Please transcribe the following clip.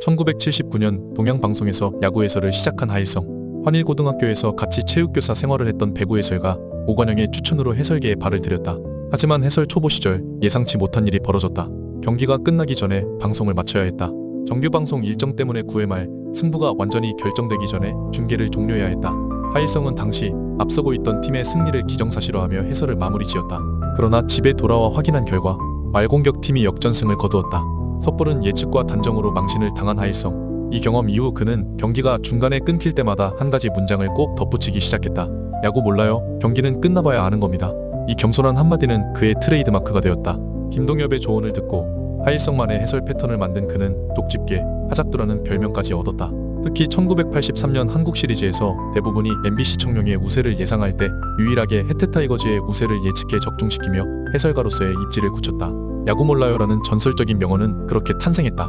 1979년 동양방송에서 야구 해설을 시작한 하일성. 환일고등학교에서 같이 체육교사 생활을 했던 배구 해설가 오관영의 추천으로 해설계에 발을 들였다. 하지만 해설 초보 시절 예상치 못한 일이 벌어졌다. 경기가 끝나기 전에 방송을 마쳐야 했다. 정규 방송 일정 때문에 9회 말 승부가 완전히 결정되기 전에 중계를 종료해야 했다. 하일성은 당시 앞서고 있던 팀의 승리를 기정사실화하며 해설을 마무리 지었다. 그러나 집에 돌아와 확인한 결과 말공격 팀이 역전승을 거두었다. 섣부른 예측과 단정으로 망신을 당한 하일성. 이 경험 이후 그는 경기가 중간에 끊길 때마다 한 가지 문장을 꼭 덧붙이기 시작했다. 야구 몰라요? 경기는 끝나봐야 아는 겁니다. 이 겸손한 한마디는 그의 트레이드마크가 되었다. 김동엽의 조언을 듣고 하일성만의 해설 패턴을 만든 그는 독집게 하작두라는 별명까지 얻었다. 특히 1983년 한국 시리즈에서 대부분이 MBC 청룡의 우세를 예상할 때 유일하게 해태 타이거즈의 우세를 예측해 적중시키며 해설가로서의 입지를 굳혔다. 야구 몰라요라는 전설적인 명언은 그렇게 탄생했다.